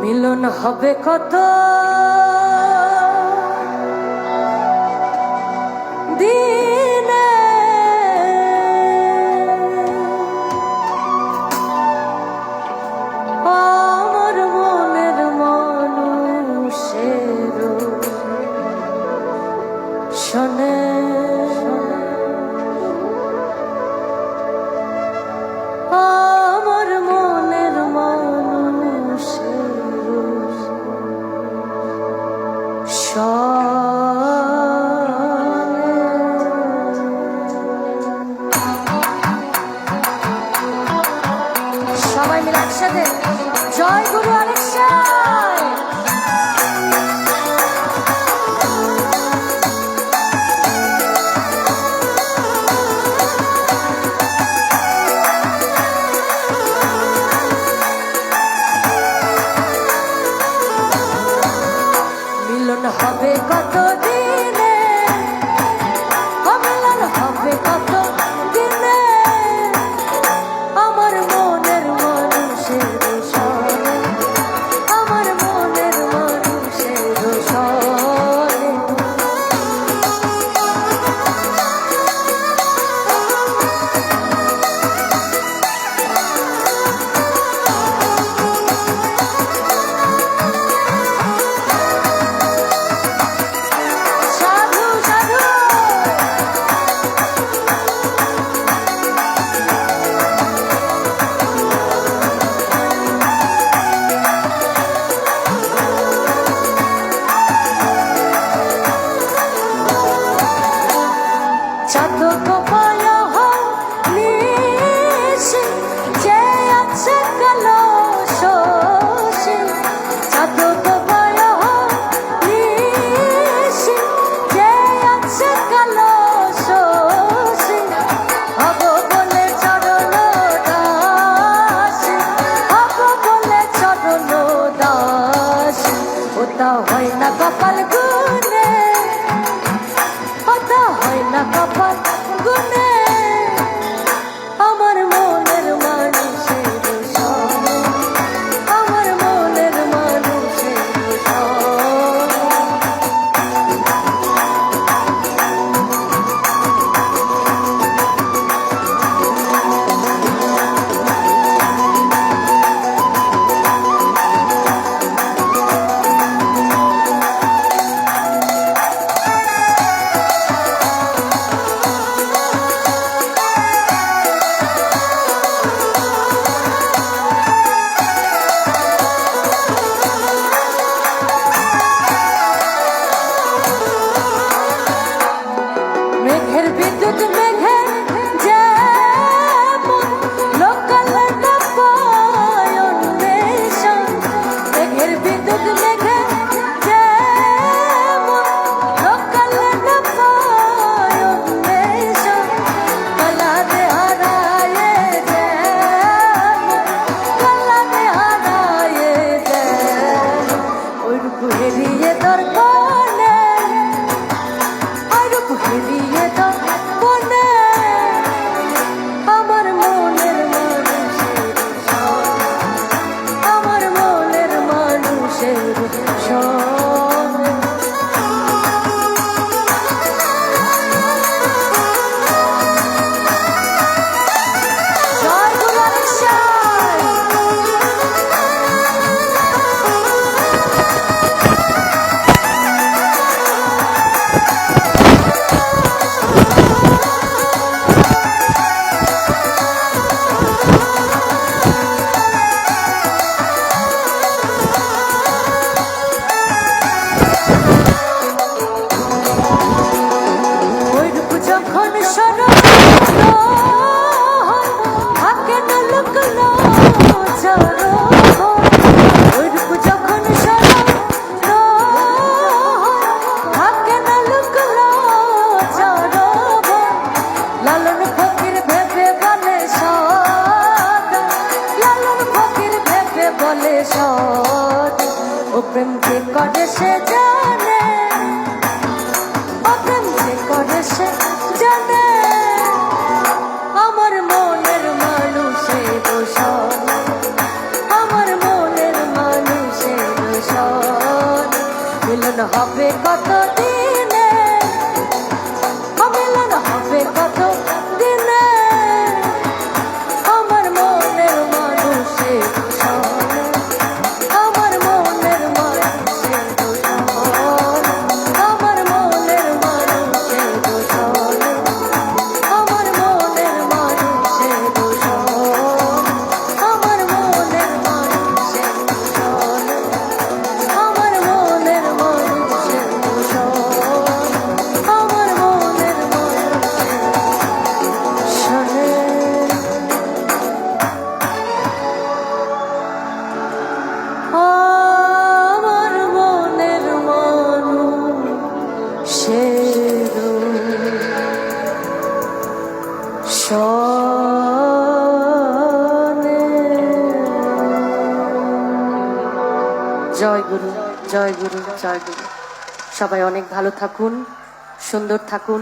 মিলন হবে কত? সাথে জয় গুরু হয় না কপাল গুনে হয় না কপাল গুনে প্রেম যে করে সে জানে। যে করে সে জানে। আমার মনের মানুষে দোষ আমার মনের মানুষে দোষ মিলন হবে কত জয় গুরু জয় গুরু জয় গুরু। সবাই অনেক ভালো থাকুন সুন্দর থাকুন